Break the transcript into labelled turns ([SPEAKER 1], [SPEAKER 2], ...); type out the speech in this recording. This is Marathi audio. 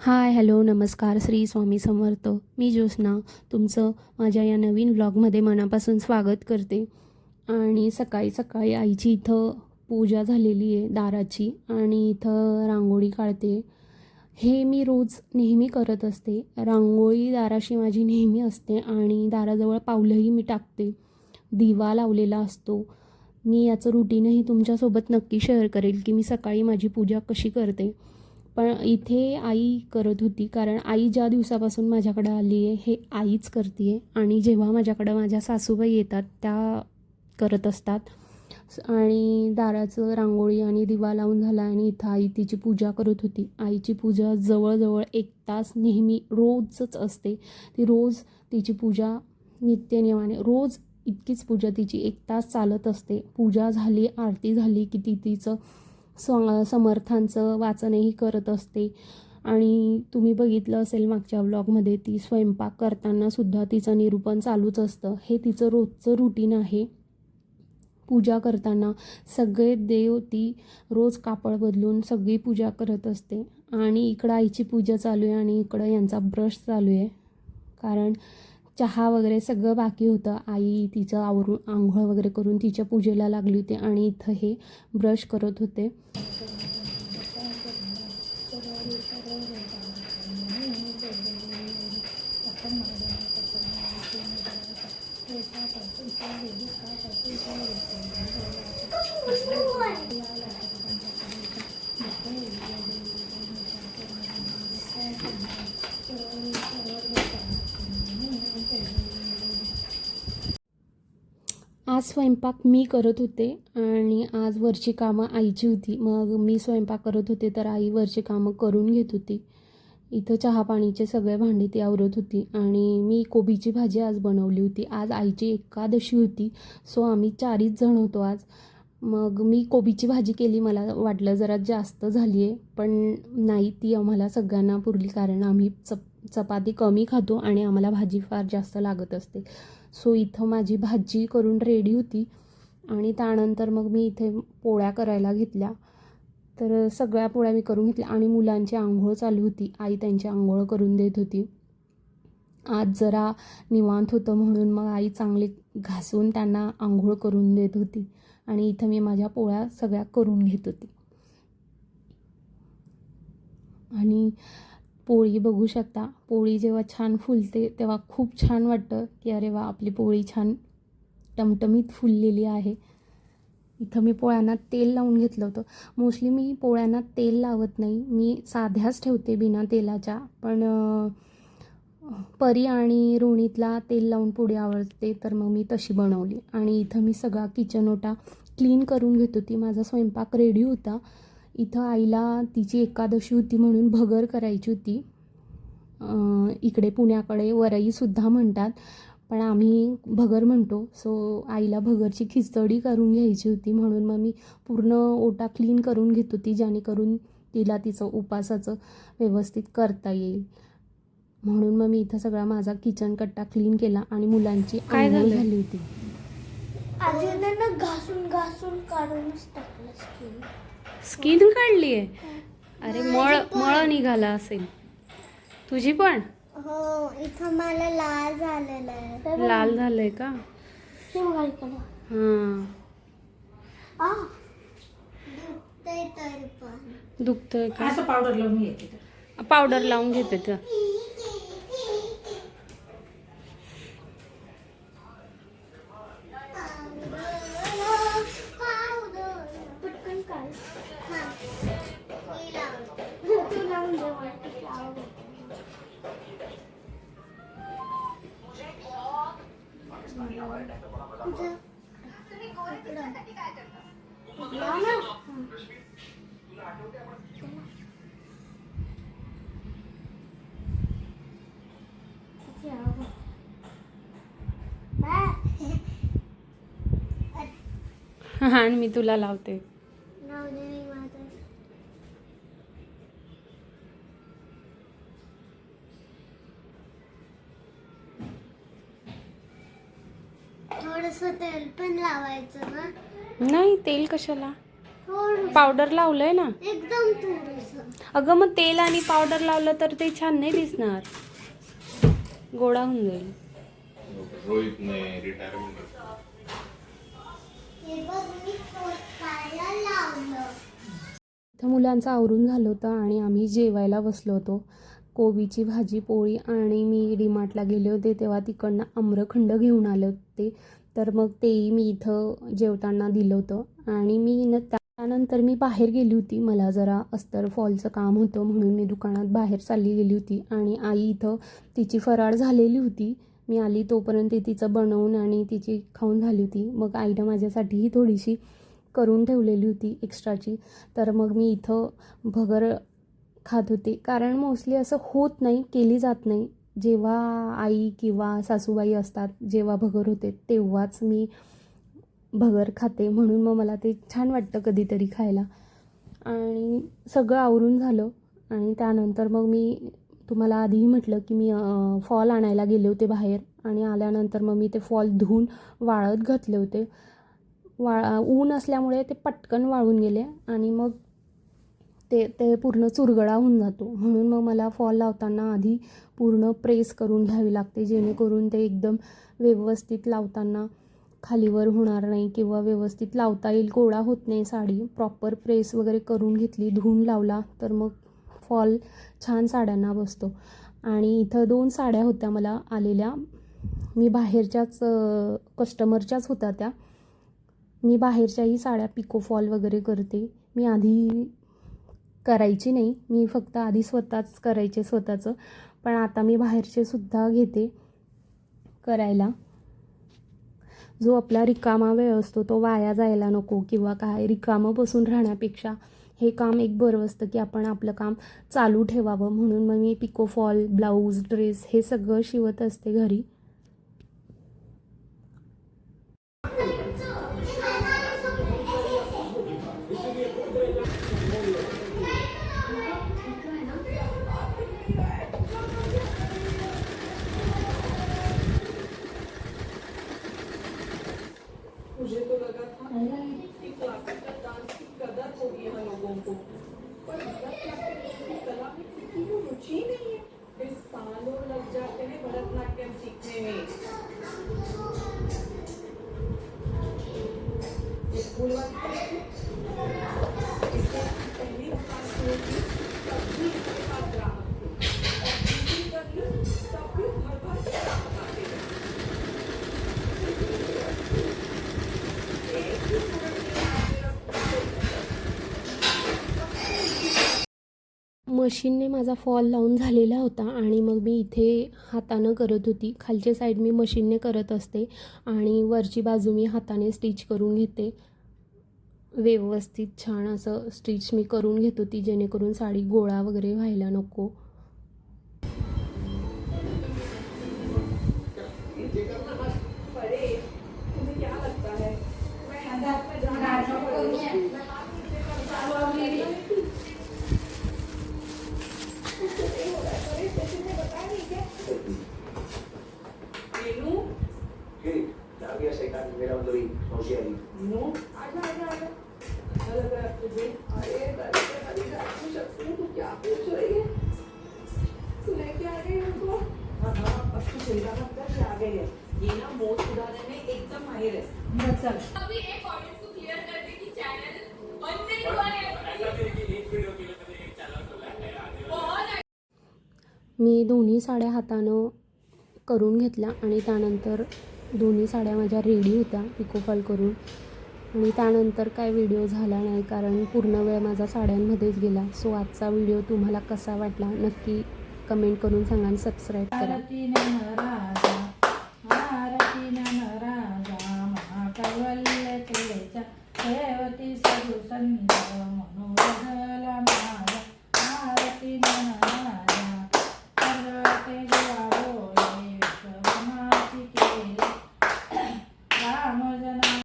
[SPEAKER 1] हाय हॅलो नमस्कार श्री स्वामी समर्थ. मी ज्योत्स्ना तुमचं माझ्या या नवीन व्लॉगमध्ये मनापासून स्वागत करते. आणि सकाळी सकाळी आईची इथं पूजा झालेली आहे दाराची आणि इथं रांगोळी काढते. हे मी रोज नेहमी करत असते. रांगोळी दाराशी माझी नेहमी असते आणि दाराजवळ पावलंही मी टाकते. दिवा लावलेला असतो. मी याचं रुटीनही तुमच्यासोबत नक्की शेअर करेल की मी सकाळी माझी पूजा कशी करते. पण इथे आई करत होती कारण आई ज्या दिवसापासून माझ्याकडं आली आहे हे आईच करते आहे आणि जेव्हा माझ्याकडं माझ्या सासूबाई येतात त्या करत असतात. आणि दाराचं रांगोळी आणि दिवा लावून झाला आणि इथं आई तिची पूजा करत होती. आईची पूजा जवळजवळ एक तास नेहमी रोजच असते. ती रोज तिची पूजा नित्यनियमाने रोज इतकीच पूजा तिची एक तास चालत असते. पूजा झाली आरती झाली की ती तिचं स समर्थांचं वाचनही करत असते. आणि तुम्ही बघितलं असेल मागच्या व्लॉगमध्ये ती स्वयंपाक करताना सुद्धा तिचं निरूपण चालूच असतं. हे तिचं रोजचं रुटीन आहे. पूजा करताना सगळे देव ती रोज कापड बदलून सगळी पूजा करत असते. आणि इकडं आईची पूजा चालू आहे आणि इकडं यांचा ब्रश चालू आहे. कारण चहा वगैरे सगळं बाकी होतं. आई तिचं आवरून आंघोळ वगैरे करून तिच्या पूजेला लागली होती आणि इथं हे ब्रश करत होते. आज स्वयंपाक मी करत होते आणि आज वरची कामं आईची होती. मग मी स्वयंपाक करत होते तर आई वरची कामं करून घेत होती. इथं चहा पाणीचे सगळे भांडी ती आवरत होती आणि मी कोबीची भाजी आज बनवली होती. आज आईची एकादशी होती. सो आम्ही चारीच जण होतो आज. मग मी कोबीची भाजी केली. मला वाटलं जरा जास्त झाली आहे पण नाही ती आम्हाला सगळ्यांना पुरली कारण आम्ही चप चपाती कमी खातो आणि आम्हाला भाजी फार जास्त लागत असते. सो इथं माझी भाजी करून रेडी होती. आणि त्यानंतर मग मी इथे पोळ्या करायला घेतल्या. तर सगळ्या पोळ्या मी करून घेतल्या आणि मुलांची आंघोळ चालू होती. आई त्यांची आंघोळ करून देत होती. आज जरा निवांत होतं म्हणून मग आई चांगली घासून त्यांना आंघोळ करून देत होती. आणि इथं मी माझ्या पोळ्या सगळ्या करून घेत होती. आणि पोळी बघू शकता. पोळी जेव्हा छान फुलते तेव्हा खूप छान वाटतं की अरे वा आपली पोळी छान टमटमीत फुललेली आहे. इथं मी पोळ्यांना तेल लावून घेतलं होतं. मोस्टली मी पोळ्यांना तेल लावत नाही. मी साध्याच ठेवते बिना तेलाच्या. पण परी आणि रोणीतला तेल लावून पोळी आवडते तर मग मी तशी बनवली. आणि इथं मी सगळा किचन ओटा क्लीन करून घेत होती. माझा स्वयंपाक रेडी होता. इथं आईला तिची एकादशी होती म्हणून भगर करायची होती. इकडे पुण्याकडे वरईसुद्धा म्हणतात. पण आम्ही भगर म्हणतो. सो आईला भगरची खिचडी करून घ्यायची होती म्हणून मग मी पूर्ण ओटा क्लीन करून घेत होती जेणेकरून तिला तिचं उपासाचं व्यवस्थित करता येईल. म्हणून मग मी इथं सगळा माझा किचन कट्टा क्लीन केला आणि मुलांची
[SPEAKER 2] काय झालं?
[SPEAKER 1] होती.
[SPEAKER 3] अजून ना घासून घासून काढूनच टाकलं स्किन
[SPEAKER 2] काढली आहे अरे मळ. मळ निघाला असेल. तुझी पण?
[SPEAKER 3] हो इथं मला लाल झालेलं आहे.
[SPEAKER 2] लाल झालंय का?
[SPEAKER 3] हे.
[SPEAKER 2] हां
[SPEAKER 3] दुखतंय
[SPEAKER 2] का?
[SPEAKER 4] असं पावडर लावून येते तर
[SPEAKER 2] पावडर लावून घेते तर.
[SPEAKER 3] हां
[SPEAKER 2] आणि मी तुला लावते.
[SPEAKER 3] थोडस तेल पण लावायचं ना
[SPEAKER 2] नाही तेल कशाला?
[SPEAKER 3] थोडं
[SPEAKER 2] पावडर लावलंय ना.
[SPEAKER 3] एकदम थोडंसं.
[SPEAKER 2] अगं मग तेल आणि पावडर लावलं तर ते छान नाही दिसणार. गोडा होऊन जाईल.
[SPEAKER 5] रोहितने रिटायरमेंट
[SPEAKER 3] हे बघ मी पोटाला लावलं
[SPEAKER 1] त्या मुलांचं आवरून झालं होतं आणि आम्ही जेवायला बसलो होतो. कोबीची भाजी पोळी आणि मी डीमार्टला गेले होते तेव्हा तिकडनं आम्रखंड घेऊन आले होते. तर मग तेही मी इथं जेवताना दिलं होतं. आणि मी न त्यानंतर मी बाहेर गेली होती. मला जरा अस्तर फॉलचं काम होतं म्हणून मी दुकानात बाहेर चालली गेली होती. आणि आई इथं तिची फराळ झालेली होती. मी आली तोपर्यंत तिचं बनवून आणि तिची खाऊन झाली होती. मग आईनं माझ्यासाठीही थोडीशी करून ठेवलेली होती एक्स्ट्राची तर मग मी इथं भगर खात होते. कारण मोस्टली असं होत नाही केली जात नाही. जेव्हा आई किंवा सासूबाई असतात जेव्हा भगर होते तेव्हाच मी भगर खाते. म्हणून मग मला ते छान वाटतं कधीतरी खायला. आणि सगळं आवरून झालं. आणि त्यानंतर मग मी तुम्हाला आधीही म्हटलं की मी फॉल आणायला गेले होते बाहेर. आणि आल्यानंतर मग मी ते फॉल धुवून वाळत घातले होते. वा ऊन असल्यामुळे ते पटकन वाळून गेले आणि मग ते ते पूर्ण चुरगळा होऊन जातो. म्हणून मग मला फॉल लावताना आधी पूर्ण प्रेस करून घ्यावी लागते जेणेकरून ते एकदम व्यवस्थित लावताना खालीवर होणार नाही किंवा व्यवस्थित लावता येईल गोळा होत नाही साडी. प्रॉपर प्रेस वगैरे करून घेतली धुवून लावला तर मग फॉल छान साड्यांना बसतो. आणि इथं दोन साड्या होत्या मला आलेल्या. मी बाहेरच्याच कस्टमरच्याच होत्या त्या. मी बाहेरच्याही साड्या पिको फॉल वगैरे करते. मी आधी करायची नाही. मी फक्त आधी स्वतःच करायचे स्वतःचं. पण आता मी बाहेरचे सुद्धा घेते करायला. जो आपला रिकामा वेळ असतो तो वाया जायला नको किंवा काय. रिकामं बसून राहण्यापेक्षा हे काम एक बरं असतं की आपण आपलं काम चालू ठेवावं. म्हणून मग मी पिको फॉल ब्लाऊज ड्रेस हे सगळं शिवत असते घरी. मशीनने माझा फॉल लावून झालेला होता आणि मग मी इथे हातानं करत होती. खालची साईड मी मशीनने करत असते आणि वरची बाजू मी हाताने स्टिच करून घेते. व्यवस्थित छान असं स्टिच मी करून घेत होती जेणेकरून साडी गोळा वगैरे व्हायला नको.
[SPEAKER 6] कर ये आ गई है ये ना में एकदम माहिर है चल
[SPEAKER 7] अभी एक ऑडियंस को क्लियर कर दे कि चैनल बंद नहीं हुआ है बहुत
[SPEAKER 1] मी दोन्ही साड्या हातानं करून घेतल्या आणि त्यानंतर दोन्ही साड्या माझ्या रेडी होत्या पिकोफॉल करून. आणि त्यानंतर काय व्हिडिओ झाला नाही कारण पूर्ण वेळ माझा साड्यांमध्येच गेला. सो आजचा व्हिडिओ तुम्हाला कसा वाटला नक्की कमेंट करून सांगा आणि सबस्क्राईब करा.